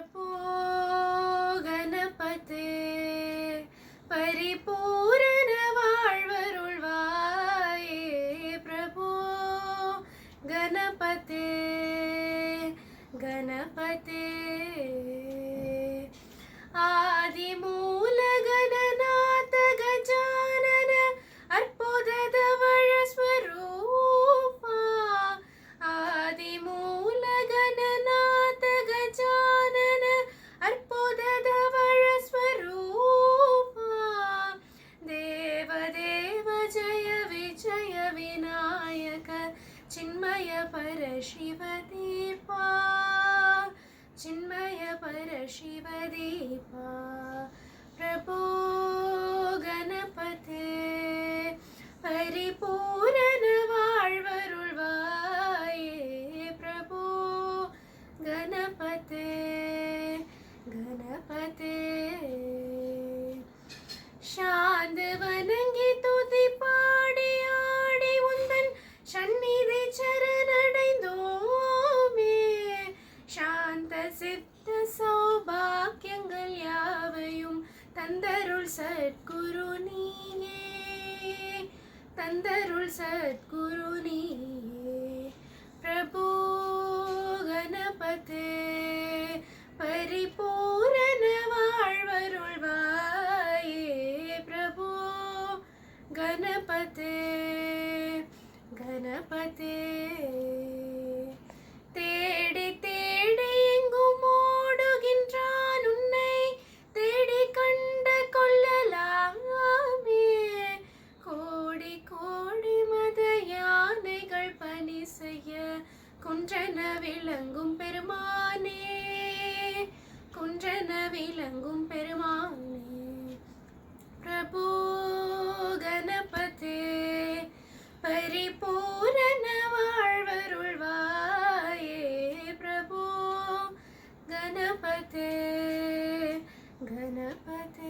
Servo गणपते परिपूर्ण वाळ्वरुळ्वाये प्रभो गणपते ವಿನಾಯಕ ಚಿನ್ಮಯ ಪರ ಶಿವ ದೀಪ ಚಿನ್ಮಯ ಪರ ಶಿವ ದೀಪ ಪ್ರಭೋ ಗಣಪತೆ ಪರಿಪೂರ್ಣ சித்த சௌபாக்கியங்கள் யாவையும் தந்தருள் சத்குரு நீயே. தந்தருள் சத்குரு நீயே. பிரபு கணபதே பரிபூரண வாழ்வருள்வாயே பிரபு கணபதே கணபதே. செய்ய குன்றன விளங்கும் பெருமானே குன்றன விளங்கும் பெருமானே. பிரபு கணபதே பரிபூரண வாழ்வருள்வாயே. பிரபு கணபதே கணபதே.